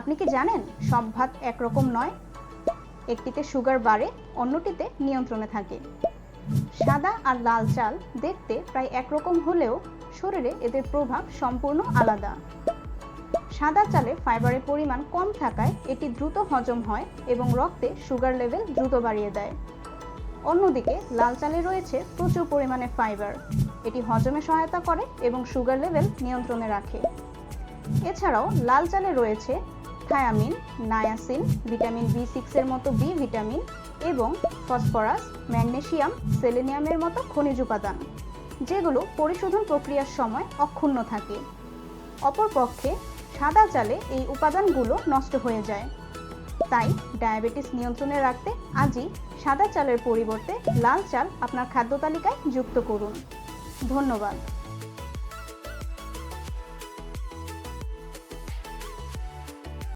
আপনি কি জানেন সব ভাত একরকম নয়? একটিতে সুগার বাড়ে, অন্যটিতে নিয়ন্ত্রণে থাকে। সাদা আর লাল চাল দেখতে প্রায় একরকম হলেও শরীরে এদের প্রভাব সম্পূর্ণ আলাদা। সাদা চালে ফাইবারের পরিমাণ কম থাকায় এটি দ্রুত হজম হয় এবং রক্তে সুগার লেভেল দ্রুত বাড়িয়ে দেয়। অন্যদিকে লাল চালে রয়েছে প্রচুর পরিমাণে ফাইবার। এটি হজমে সহায়তা করে এবং সুগার লেভেল নিয়ন্ত্রণে রাখে। এছাড়াও লাল চালে রয়েছে থায়ামিন নায়াসিন ভিটামিন বি সিক্সের মতো বি ভিটামিন এবং ফসফরাস ম্যাগনেসিয়াম সেলেনিয়ামের মতো খনিজ উপাদান, যেগুলো পরিশোধন প্রক্রিয়ার সময় অক্ষুণ্ণ থাকে। অপরপক্ষে, সাদা চালে এই উপাদানগুলো নষ্ট হয়ে যায়। তাই ডায়াবেটিস নিয়ন্ত্রণে রাখতে আজই সাদা চালের পরিবর্তে লাল চাল আপনার খাদ্য তালিকায় যুক্ত করুন। ধন্যবাদ।